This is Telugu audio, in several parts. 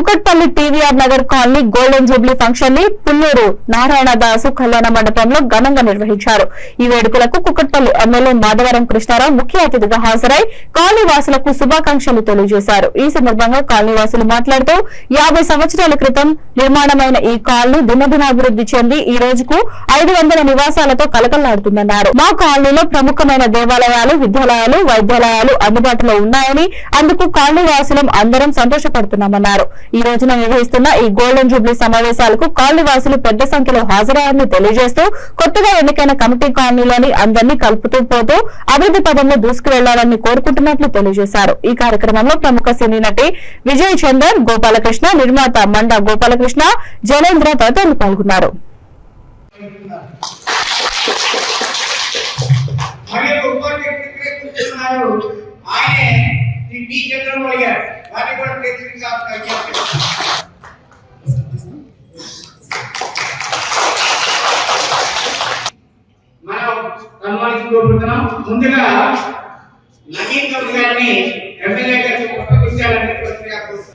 Kukatpally TVR Nagar colony golden jubilee ఫంక్షన్ని పుల్లూరు నారాయణదాసు కళ్యాణ మండపంలో ఘనంగా నిర్వహించారు. ఈ వేడుకలకు కుకట్పల్లి ఎమ్మెల్యే మాధవరం కృష్ణారావు ముఖ్య అతిథిగా హాజరై కాలనీ వాసులకు శుభాకాంక్షలు తెలియజేశారు. ఈ సందర్భంగా కాలనీ వాసులు మాట్లాడుతూ యాభై సంవత్సరాల క్రితం నిర్మాణమైన ఈ కాలనీ దినదినాభివృద్ధి చెంది ఈ రోజుకు ఐదు వందల నివాసాలతో కలకల్లాడుతుందన్నారు మా కాలనీలో ప్రముఖమైన దేవాలయాలు విద్యాలయాలు వైద్యాలయాలు అందుబాటులో ఉన్నాయని అందుకు కాలనీ వాసులం అందరం సంతోషపడుతున్నామన్నారు. ఈ రోజున నిర్వహిస్తున్న ఈ గోల్డెన్ జూబ్లీ సమావేశాలకు కాలనీ పెద్ద సంఖ్యలో హాజరయ్యారని తెలియజేస్తూ కొత్తగా ఎన్నికైన కమిటీ కాలనీలోని అందరినీ కలుపుతూ పోతూ అభివృద్ధి పదంలో దూసుకువెళ్ళాలని కోరుకుంటున్నట్లు తెలియజేశారు. ఈ కార్యక్రమంలో ప్రముఖ సినీ నటి విజయ్ చందర్ గోపాలకృష్ణ నిర్మాత మండ గోపాలకృష్ణ జనేంద్ర తదితరులు పాల్గొన్నారు. సన్మానించుకోబోతున్నాం ముందుగా నవీన్ గౌడ్ గారిని ఎమ్మెల్యే గారికి పుస్తకించాలని ప్రత్యేకంగా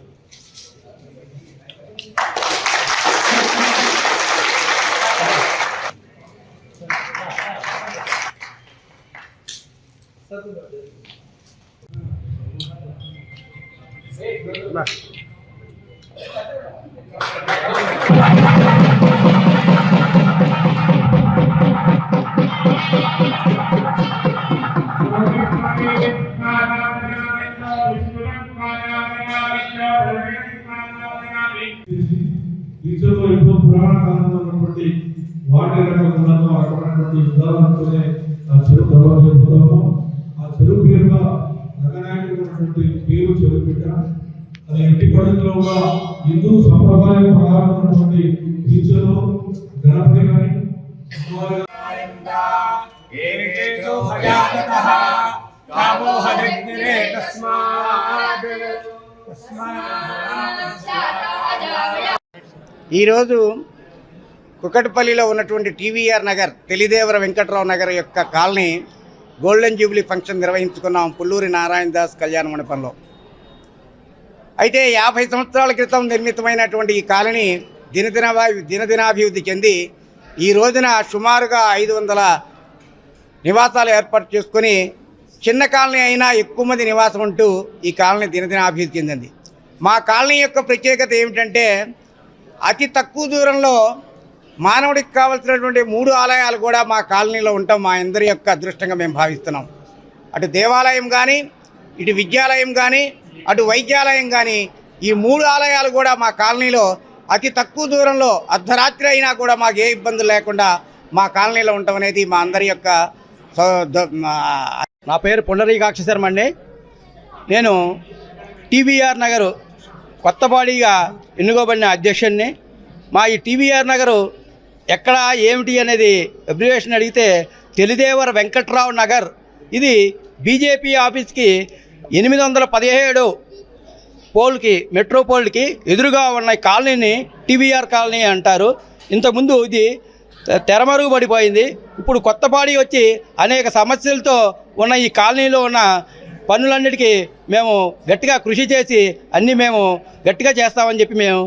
దీక్షలో ఎంతో పురాణ కాలంలో ఉన్నటువంటి వాటి రకములతో అక్కడ ఉన్నటువంటి యుద్ధాలతోనే ఆ చెరువు గర్వం చెబుతాము ఆ చెరువు పేరుగా రంగనాయకుడు ఉన్నటువంటి పేరు చెరువు బిడ్డ అది ఇంటి పద్ధతిలో కూడా హిందూ సంప్రదాయం ప్రకారం ఉన్నటువంటి దీక్షలో గణపతి హరిగ్నిరే తస్మాత్. ఈరోజు కుకట్పల్లిలో ఉన్నటువంటి టీవీఆర్ నగర్ తెలిదేవర వెంకట్రావు నగర్ యొక్క కాలనీ గోల్డెన్ జూబ్లీ ఫంక్షన్ నిర్వహించుకున్నాం పుల్లూరి నారాయణ దాస్ కళ్యాణ మండపంలో. అయితే యాభై సంవత్సరాల క్రితం నిర్మితమైనటువంటి ఈ కాలనీ దినదిన దినదినాభివృద్ధి చెంది ఈ రోజున సుమారుగా ఐదు వందల నివాసాలు ఏర్పాటు చేసుకొని చిన్న కాలనీ అయినా ఎక్కువ మంది నివాసం ఉంటూ ఈ కాలనీ దినదిన అభివృద్ధి చెందింది. మా కాలనీ యొక్క ప్రత్యేకత ఏమిటంటే అతి తక్కువ దూరంలో మానవుడికి కావలసినటువంటి మూడు ఆలయాలు కూడా మా కాలనీలో ఉంటాం మా అందరి యొక్క అదృష్టంగా మేము భావిస్తున్నాం. అటు దేవాలయం కానీ ఇటు విద్యాలయం కానీ అటు వైద్యాలయం కానీ ఈ మూడు ఆలయాలు కూడా మా కాలనీలో అతి తక్కువ దూరంలో అర్ధరాత్రి అయినా కూడా మాకు ఏ ఇబ్బందులు లేకుండా మా కాలనీలో ఉండటం అనేది మా అందరి యొక్క నా పేరు పుండరీకాక్ష శర్మ అండి. నేను టీవీఆర్ నగరు కొత్తపాడిగా ఎన్నుకోబడిన అధ్యక్షుడిని మా ఈ టీవీఆర్ నగరు ఎక్కడ ఏమిటి అనేది అబ్రివేషన్ అడిగితే తెలిదేవర వెంకట్రావు నగర్. ఇది బీజేపీ ఆఫీస్కి ఎనిమిది వందల పదిహేడు పోల్కి మెట్రో పోల్కి ఎదురుగా ఉన్న ఈ కాలనీని టీవీఆర్ కాలనీ అంటారు. ఇంతకుముందు ఇది తె- తెరమరుగు పడిపోయింది ఇప్పుడు కొత్తపాడి వచ్చి అనేక సమస్యలతో ఉన్న ఈ కాలనీలో ఉన్న పనులన్నిటికీ మేము గట్టిగా కృషి చేసి అన్నీ మేము గట్టిగా చేస్తామని చెప్పి మేము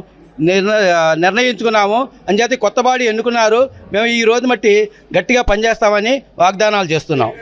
నిర్ణయించుకున్నాము. అని చెప్పి బాడీ ఎన్నుకున్నారు. మేము ఈ రోజు మట్టి గట్టిగా పనిచేస్తామని వాగ్దానాలు చేస్తున్నాం.